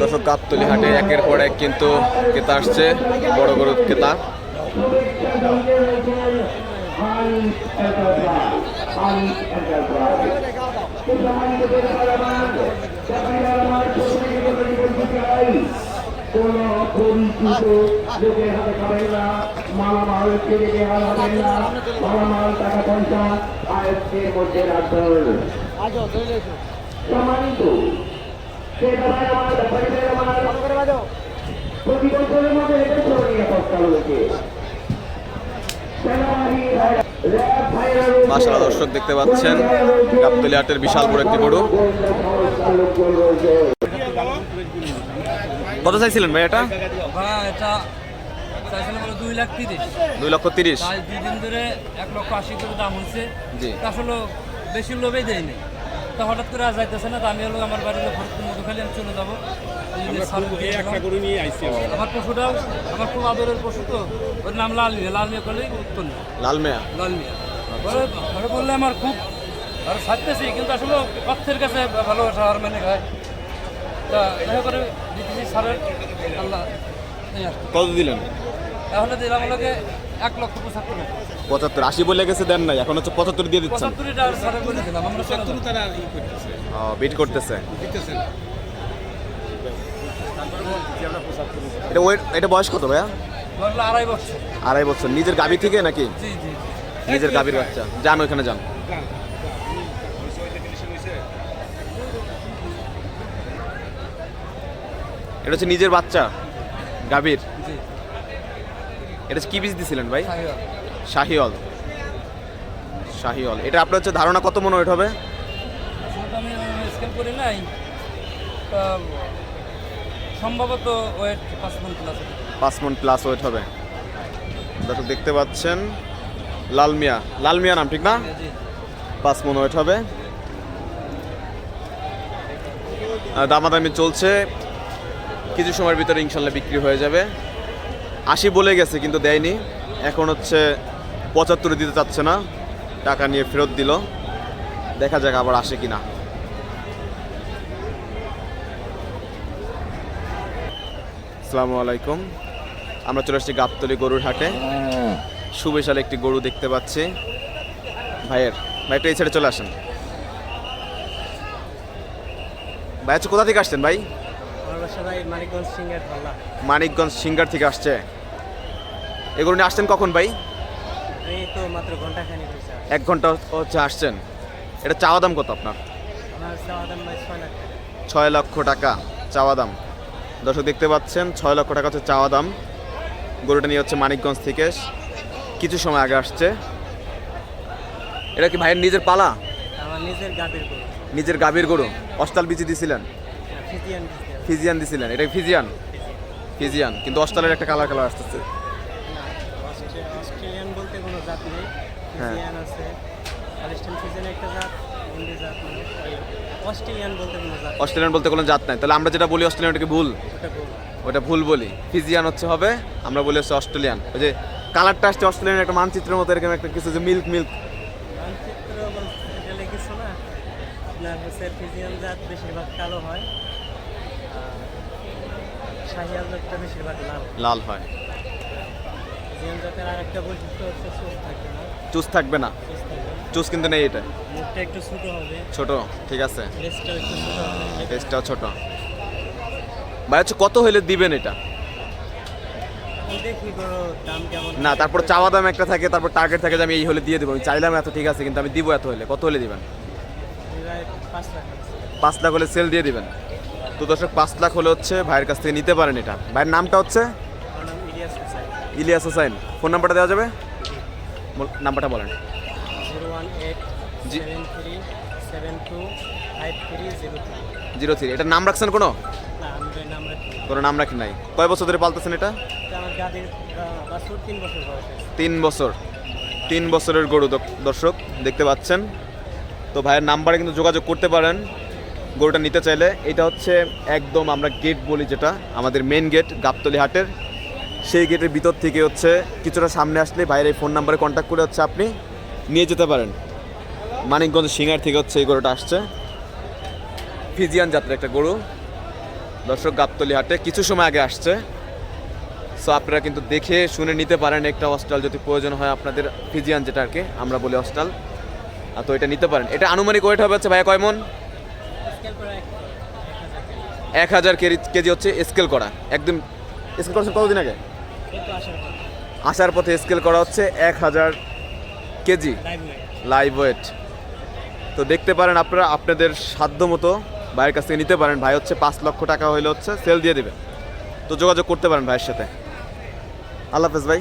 দর্শক গাবতলি হাটে একের পর এক কিন্তু ক্রেতা আসছে বড় বড় ক্রেতা। সম্মানিত প্রতি বছরের মধ্যে এটা রয়েছে। মাসালা দর্শক দেখতে পাচ্ছেন গাবতলি হাটের বিশাল বড় একটি গরু। কত চাইছিলেন ভাই এটা? দুই লাখ তিরিশ। দুই লক্ষ তিরিশ। দুই দিন ধরে এক লক্ষ আশি করে দাম জি। তা আসলে বেশি লোভেই দেয়নি। তা হঠাৎ করে আর যাইতেছে না তা আমি হলো আমার বাড়িতে ফরিদপুর মধুখালী আমি চলে যাব। আমার পশুটাও আমার। খুব আদরের পশু তো ওর নাম লাল মিয়া লাল মিয়া করলেই উত্তর নেই। লাল মেয়া? লাল মিয়া। ঘরে বললে আমার খুব আর ছাড়তেছি কিন্তু আসলে অর্থের কাছে ভালোবাসা আর মানে খায়। তা দেখা করে দিতেছি সারের আল্লাহ। কত দিলেন? তাহলে দিলাম এক লক্ষ পঁচাত্তর পঁচাত্তর আশি বলে গেছে দেন নাই। এখন হচ্ছে পঁচাত্তর দিয়ে দিচ্ছেন। পঁচাত্তরটা সারে করে দিলাম আমরা সত্তর তারা বিট করতেছে। এটা ওয়েট এটা বয়স কত ভাইয়া? ধরলো আড়াই বছর। আড়াই বছর। নিজের গাবি থেকে নাকি? জি জি নিজের গাবির বাচ্চা। যান ওইখানে যান। এটা হচ্ছে নিজের বাচ্চা গাবির এটা কি বীজ দিছিলেন ভাই। শাহিওল শাহিওল এটা আপনার হচ্ছে ধারণা কত মনে ওয়েট হবে? আমি স্কেল করি নাই। সম্ভবত ওয়েট পাঁচ মন প্লাস পাঁচ মন প্লাস ওয়েট হবে। দর্শক দেখতে পাচ্ছেন লাল মিয়া। লাল মিয়া নাম ঠিক না? পাঁচ মন ওয়েট হবে। আর দামাদামি চলছে। কিছু সময়ের ভিতরে ইনশাল্লাহ বিক্রি হয়ে যাবে। আশি বলে গেছে কিন্তু দেয়নি। এখন হচ্ছে পঁচাত্তরে দিতে চাচ্ছে না। টাকা নিয়ে ফেরত দিল। দেখা যাক আবার আসে কিনা। আসসালামু আলাইকুম। আমরা চলে আসছি গাবতলি গরুর হাটে। সুবিশাল একটি গরু দেখতে পাচ্ছি। ভাইয়ের ভাই একটু এই সাইডে চলে আসেন। ভাই আচ্ছা কোথা থেকে আসছেন ভাই? মানিকগঞ্জ সিঙ্গার থেকে আসছে। এগুলো নিয়ে আসছেন কখন ভাই? এক ঘণ্টা হচ্ছে আসছেন। এটা চাওয়া দাম কত আপনার? ছয় লক্ষ টাকা চাওয়া দাম। দর্শক দেখতে পাচ্ছেন ছয় লক্ষ টাকা হচ্ছে চাওয়া দাম। গরুটা নিয়ে হচ্ছে মানিকগঞ্জ থেকে। কিছু সময় আগে আসছে। এটা কি ভাইয়ের নিজের পালা? নিজের গাভীর গরু। নিজের গাভীর গরু। অস্টাল বিচি দিছিলেন? ফিজিয়ান ফিজিয়ান দিছিলেন। এটা ফিজিয়ান। ফিজিয়ান। কিন্তু অস্টালের একটা কালার কালার আসতেছে। অস্ট্রেলিয়ান বলতে কোনো জাত নেই। হ্যাঁ। ফিজিয়ান আছে আলিস্টান ফিজিয়ান একটা জাত হিন্দি জাত মানে অস্ট্রেলিয়ান বলতে কোনো জাত অস্ট্রেলিয়ান বলতে কোনো জাত নাই। তাহলে আমরা যেটা বলি অস্ট্রেলিয়ান ওটাকে ভুল? ওটা গরু ওটা ভুল বলি। ফিজিয়ান হচ্ছে হবে আমরা বলি হচ্ছে অস্ট্রেলিয়ান। ওই যে কালারটা আসছে অস্ট্রেলিয়ান একটা মানচিত্রের মতো এরকম একটা কিছু যে মিল্ক মিল্ক। মানচিত্র কিছু না? আপনার হচ্ছে ফিজিয়ান জাত বেশিরভাগ কালো হয় শাহিয়াল জাতটা বেশিরভাগ লাল। লাল হয়। বৈশিষ্ট্য হচ্ছে না। চুজ থাকবে না? চুজ কিন্তু নেই এটা? মুখটা একটু ছোট হবে। ছোট ঠিক আছে। একটু ছোট হবে। টেস্টটাও ছোট। ভাই হচ্ছে কত হলে দিবেন এটা? না তারপর চাওয়া দাম একটা থাকে তারপর টার্গেট থাকে যে আমি এই হলে দিয়ে দেবো। আমি চাইলাম এত ঠিক আছে কিন্তু আমি দিব এত হলে কত হলে দিবেন? পাঁচ লাখ হলে। সেল দিয়ে দিবেন? তো দর্শক পাঁচ লাখ হলে হচ্ছে ভাইয়ের কাছ থেকে নিতে পারেন এটা। ভাইয়ের নামটা হচ্ছে? ইলিয়াস হোসাইন ফোন নাম্বারটা দেওয়া যাবে? নাম্বারটা বলেন। Zero three seven two zero three zero নাম রাখছেন কোনো? কোনো নাম রাখি নাই। কয় বছর ধরে পালতেছেন এটা? এটা তিন বছর। তিন বছরের গরু দর্শক, দেখতে পাচ্ছেন। তো ভাইয়ের নাম্বারে কিন্তু যোগাযোগ করতে পারেন গরুটা নিতে চাইলে। এটা হচ্ছে একদম আমরা গেট বলি যেটা, আমাদের মেন গেট গাবতলি হাটের। সেই গেটের ভিতর থেকে হচ্ছে কিছুটা সামনে আসলে ভাইয়ের এই ফোন নাম্বারে কন্ট্যাক্ট করে হচ্ছে আপনি নিয়ে যেতে পারেন। মানিকগঞ্জ সিঙ্গার থেকে হচ্ছে এই গরুটা আসছে। ফিজিয়ান জাতের একটা গরু। দর্শক, গাবতলি হাটে কিছু সময় আগে আসছে। সো আপনারা কিন্তু দেখে শুনে নিতে পারেন একটা হস্টাল যদি প্রয়োজন হয় আপনাদের। ফিজিয়ান যেটা আর কি, আমরা বলি হস্টাল আর তো এটা নিতে পারেন। এটা আনুমানিক ওয়েট হবে হচ্ছে ভাইয়া কয় মন? এক হাজার কেজি কেজি হচ্ছে স্কেল করা। একদম স্কেল করেছেন কতদিন আগে? আসার পথে। স্কেল করা হচ্ছে এক হাজার কেজি লাইভ ওয়েট তো দেখতে পারেন আপনারা আপনাদের সাধ্য মতো ভাইয়ের কাছ থেকে নিতে পারেন। ভাই হচ্ছে পাঁচ লক্ষ টাকা হইলে হচ্ছে সেল দিয়ে দেবে। তো যোগাযোগ করতে পারেন ভাইয়ের সাথে। আল্লাহ হাফেজ ভাই।